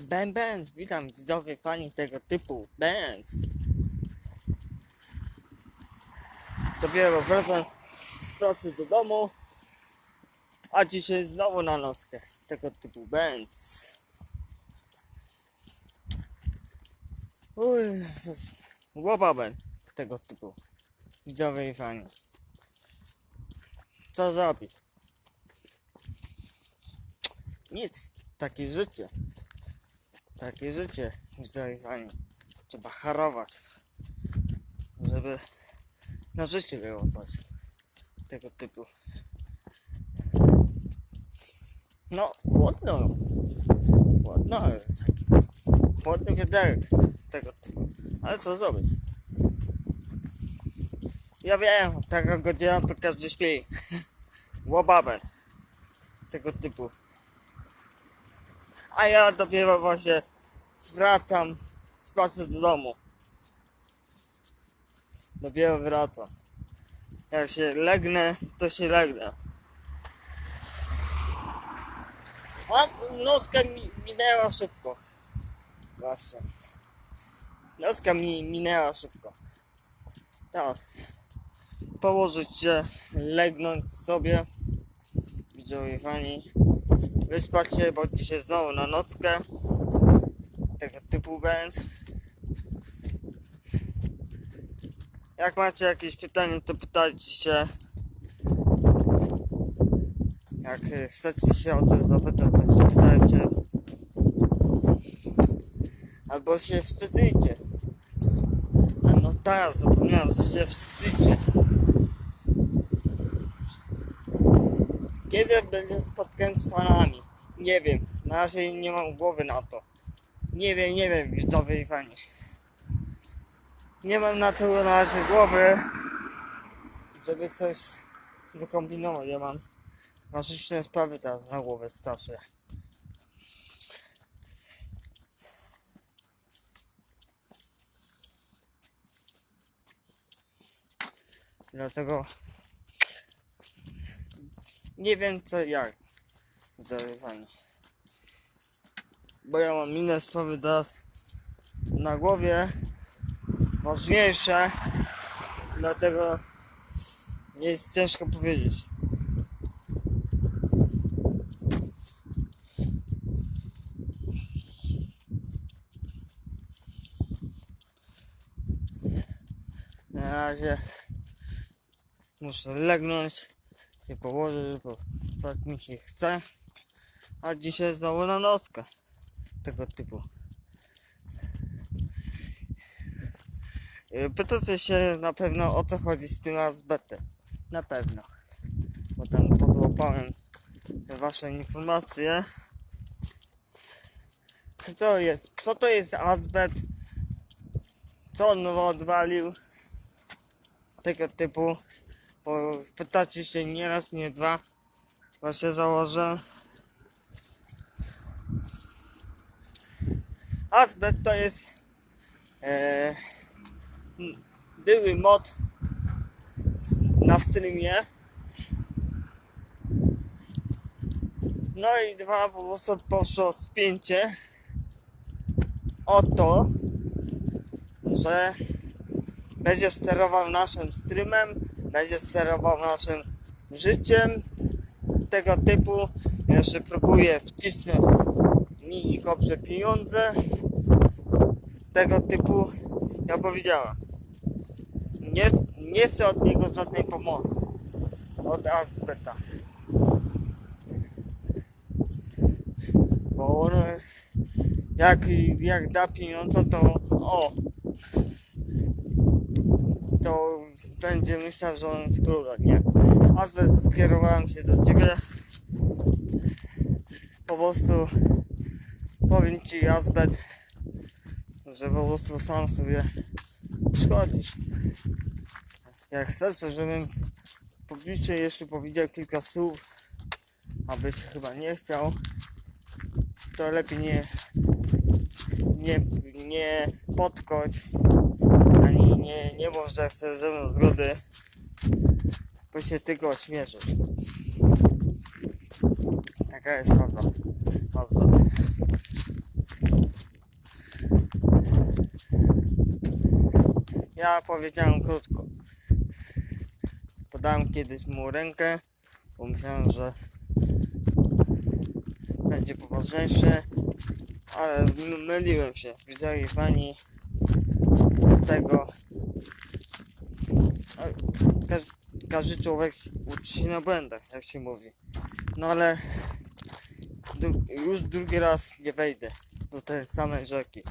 Ben Benz, witam widzowie fani tego typu Benz. Dopiero wracam z pracy do domu, a dzisiaj znowu na nockę tego typu Benz. Uj, Jezus. Łobaben tego typu. Widzowie i fani. Co zrobić? Nic, takie życie. Takie życie, widzowie fani. Trzeba harować, żeby na życie było coś tego typu. No, ładno. Ładno jest taki. Ładny wiaderek tego typu. Ale co zrobić? Ja wiem, taka godzina to każdy śpi. Łobaben. Tego typu. A ja dopiero właśnie wracam z pracy do domu. Dopiero wracam. Jak się legnę, to się legnę. A nocka mi minęła szybko. Właśnie. Nocka mi minęła szybko. Teraz położyć się, legnąć sobie. Widzowie fani. Wyspać się, bo dzisiaj znowu na nockę. Tego typu bęc. Jak macie jakieś pytania, to pytajcie się. Jak chcecie się o coś zapytać, to się pytajcie. Albo się wstydzicie. A no tak, zapomniałem, że się wstydzicie. Kiedy będzie spotkanie z fanami? Nie wiem. Na razie nie mam głowy na to. Nie wiem, nie wiem, widzowie i fani. Nie mam na to na razie głowy, żeby coś wykombinować. Ja mam ważne sprawy teraz na głowę starsze. Dlatego nie wiem co jak zarywanie. Bo ja mam inne sprawy teraz na głowie ważniejsze dlatego jest ciężko powiedzieć. Na razie muszę legnąć się położyć, bo tak mi się chce. A dzisiaj znowu na nockę tego typu. Y, Pytacie się na pewno o co chodzi z tym azbetem. Na pewno. Bo tam podłapałem wasze informacje. Kto jest, kto to jest azbet? Co on odwalił? Tego typu. Bo pytacie się nie raz, nie dwa. Właśnie założę. Azbet to jest e, były mod na streamie. No i dwa po prostu poszło spięcie o to, że będzie sterował naszym streamem, będzie sterował naszym życiem tego typu. Jeszcze próbuję wcisnąć mi dobrze pieniądze tego typu. Ja powiedziałem, nie, nie chcę od niego żadnej pomocy. Od Azbeta. Bo on jak, jak da pieniądze, to o to będzie myślał, że on jest królem, nie? Azbest skierowałem się do ciebie. Po prostu powiem ci Azbet, że po prostu sam sobie szkodzisz. Jak chcesz, żebym publicznie jeszcze powiedział kilka słów, abyś chyba nie chciał, to lepiej nie nie, nie podkoć ani nie, nie mów, że chcesz ze mną zgody, bo się tylko ośmieszysz. Taka jest prawda. Nazwa. Ja powiedziałem krótko. Podałem kiedyś mu rękę, bo myślałem, że będzie poważniejsze, ale myliłem się. Widzieli pani tego. Każ, każdy człowiek uczy się na błędach, jak się mówi. No ale już drugi raz nie wejdę do tej samej rzeki.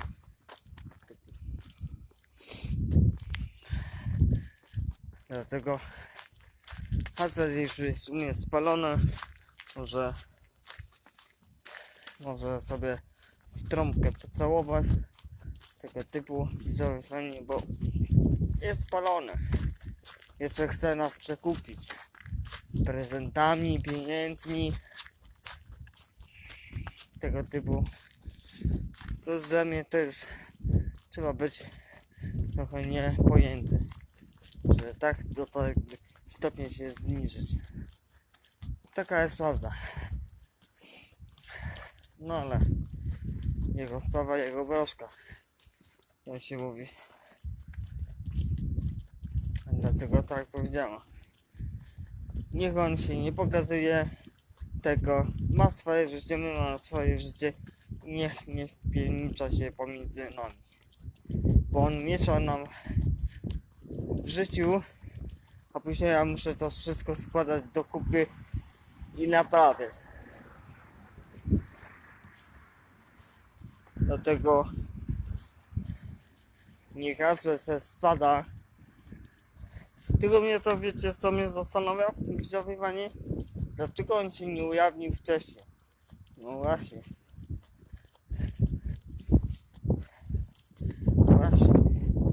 Dlatego facet już jest u mnie spalony. Może może sobie w trąbkę pocałować tego typu widzowie bo jest spalony. Jeszcze chce nas przekupić prezentami, pieniędzmi tego typu. To dla mnie jest trzeba być trochę niepojęty, że tak do tego stopnia się zniżyć. Taka jest prawda. No ale jego sprawa, jego broszka. Jak się mówi. Dlatego tak powiedziałem. Niech on się nie pokazuje tego. Ma swoje życie, my mamy swoje życie. Niech nie wpiernicza się pomiędzy nami. Bo on miesza nam w życiu, a później ja muszę to wszystko składać do kupy i naprawiać. Dlatego niech Asle se spada. Tylko mnie to wiecie co mnie zastanawia, widzowie panie? Dlaczego on się nie ujawnił wcześniej? No właśnie. Właśnie.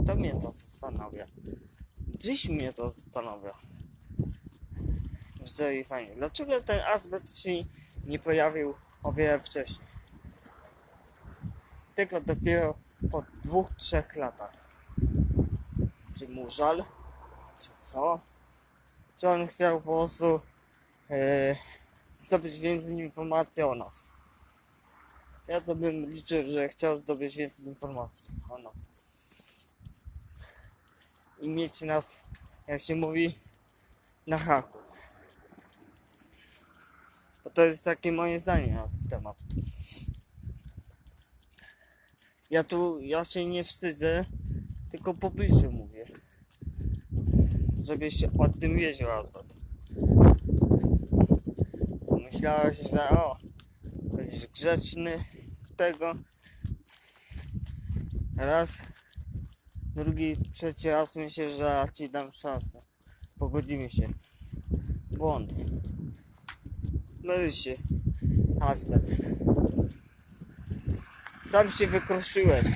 To mnie to zastanawia. Dziś mnie to zastanawia. Widzowie fajnie. Dlaczego ten azbest się nie pojawił o wiele wcześniej? Tylko dopiero po dwóch, trzech latach. Czy mu żal? Czy co? Czy on chciał po prostu e, zdobyć więcej informacji o nas? Ja to bym liczył, że chciał zdobyć więcej informacji o nas. I mieć nas, jak się mówi, na haku. Bo to jest takie moje zdanie na ten temat. Ja tu, ja się nie wstydzę, tylko publicznie mówię. Żebyś o tym wiedział, Azbat. Myślałeś, że o, będziesz grzeczny tego. Raz, drugi, trzeci raz myślę, że ci dam szansę. Pogodzimy się. Błąd. Myl się, Azbat. Sam się wykruszyłeś.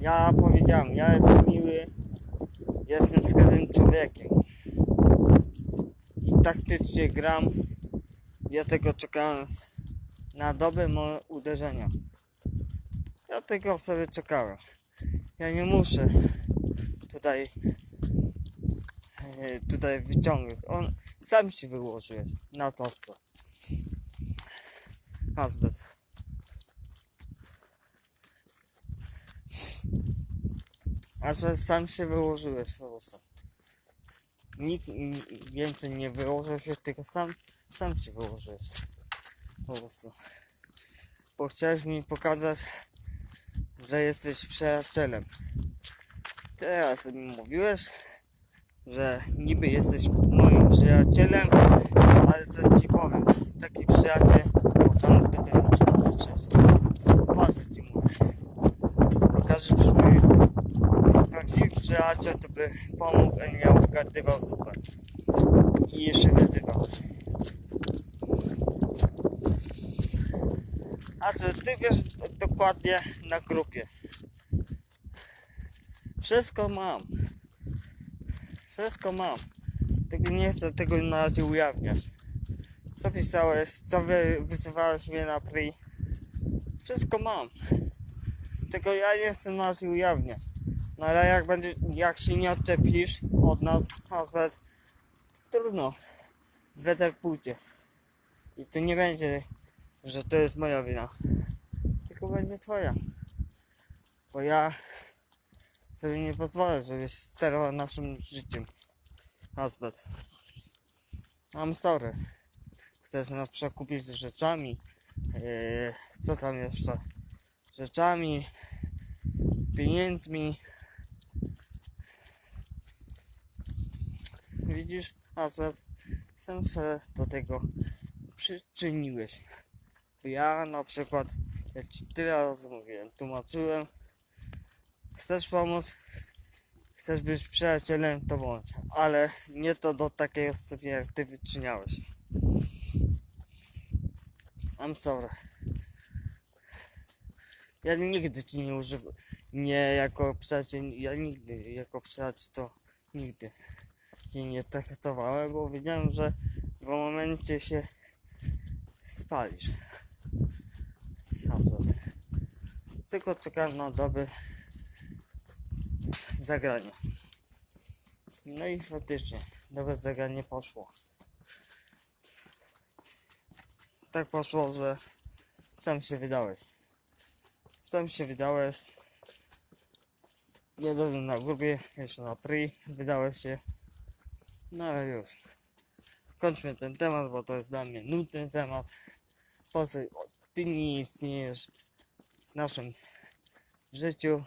Ja powiedziałem, ja jestem miły, jestem skrytym człowiekiem. I taktycznie gram. Ja tego czekałem na dobre moje uderzenia. Ja tego sobie czekałem. Ja nie muszę tutaj e, tutaj wyciągnąć. On sam się wyłożyłeś na to co. Azbest. Azbest sam się wyłożyłeś po prostu. Nikt więcej nie wyłożył się, tylko sam, sam się wyłożyłeś. Po prostu. Bo chciałeś mi pokazać, że jesteś przyjacielem. Teraz mi mówiłeś, że niby jesteś moim przyjacielem, ale coś ci powiem. Taki przyjaciel początek dopiero można zacząć. Poważnie ci mówię. Każdy przybył. Prawdziwy przyjaciel to by pomógł, a nie obgadywał dupę. I jeszcze wyzywał. A co, ty wiesz dokładnie na grupie. Wszystko mam. Wszystko mam. Tylko nie chcę tego na razie ujawniać. Co pisałeś? Co wy mnie na pri? Wszystko mam. Tylko ja nie chcę na razie ujawniać. No ale jak będzie, jak się nie odczepisz od nas, Hasbet, trudno. Weter pójdzie. I to nie będzie, że to jest moja wina. Będzie twoja. Bo ja sobie nie pozwolę, żebyś sterował naszym życiem. Azbet. I'm sorry. Chcesz na przykład kupić rzeczami. Yy, co tam jeszcze? Rzeczami, pieniędzmi. Widzisz, Azbet, sam się do tego przyczyniłeś. Ja na przykład, ja ci tyle razy mówiłem, tłumaczyłem, chcesz pomóc, chcesz być przyjacielem, to bądź, ale nie to do takiego stopnia, jak ty wyczyniałeś. I'm sorry. Ja nigdy ci nie używam, nie jako przyjaciel, ja nigdy jako przyjaciel to nigdy cię nie traktowałem, bo wiedziałem, że w momencie się spalisz. Azot. Tylko czekam na doby zagrania. No i faktycznie, dobre zagranie poszło. Tak poszło, że sam się wydałeś. Sam się wydałeś. Jeden na grupie, jeszcze na pri wydałeś się. No ale już. Kończmy ten temat, bo to jest dla mnie nudny temat. Po ty nie istniejesz w naszym życiu,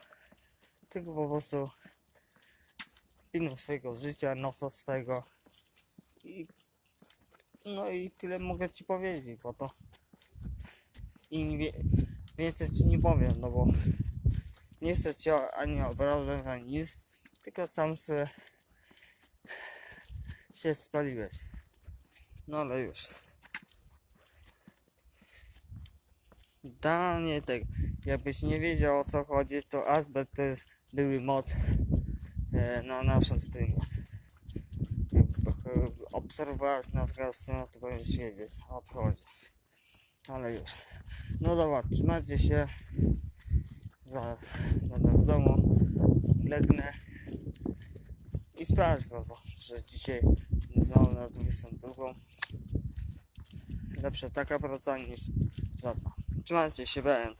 tylko po prostu pilnuj swojego życia, nosa swego i no i tyle mogę ci powiedzieć, bo to i wie, więcej ci nie powiem, no bo nie chcę cię ani obrażać, ani nic, tylko sam sobie się spaliłeś. No ale już. Danie tego. Jakbyś nie wiedział o co chodzi, to Asbet to jest były mod e, na naszym streamie. E, obserwowałeś naszego streama, to będziesz wiedzieć o co chodzi. Ale już. No dobra, trzymajcie się. Zaraz będę w domu. Legnę. I sprawdź go, bo, że dzisiaj znowu na 22. Lepsza taka praca niż żadna. Trzymajcie się, będę.